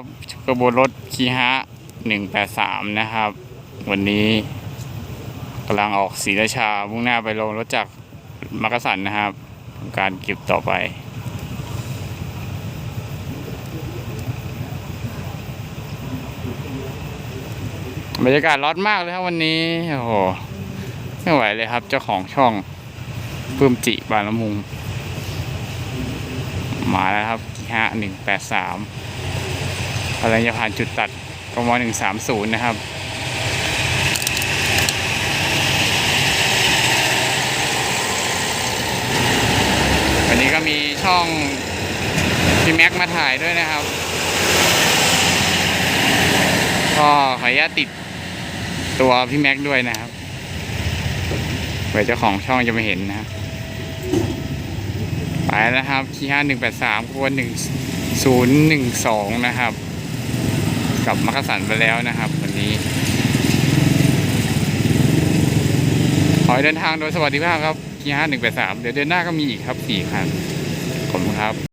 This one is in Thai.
ครับกระบวนรถคีฮะหนึ่งแปดสามนะครับ วันนี้กำลังออกศรีราชามุ่งหน้าไปลงรถจากมักกะสันนะครับการเก็บต่อไปบรรยากาศร้อนมากเลยครับวันนี้โอ้โหไม่ไหวเลยครับ เจ้าของช่องปื้มจิบานละมุง มาแล้วครับฮะหนึ่งแปดสาม กำลังจะผ่านจุดตัดกมหนึ่งสามศูนย์นะครับวันนี้ก็มีช่องพี่แม็กมาถ่ายด้วยนะครับ ก็ขออนุญาตติดตัวพี่แม็กด้วยนะครับเผื่อเจ้าของช่องจะไม่เห็นนะครับไปแล้วนะครับคีห้าหนึ่งแปดสามขบวนหนึ่งศูนย์หนึ่งสองนะครับ กับมักกะสันไปแล้วนะครับ วันนี้ขอให้เดินทางโดยสวัสดิภาพครับคีห้าหนึ่งแปดสามเดี๋ยวเดือนหน้าก็มีอีกครับสี่คัน ขอบคุณครับ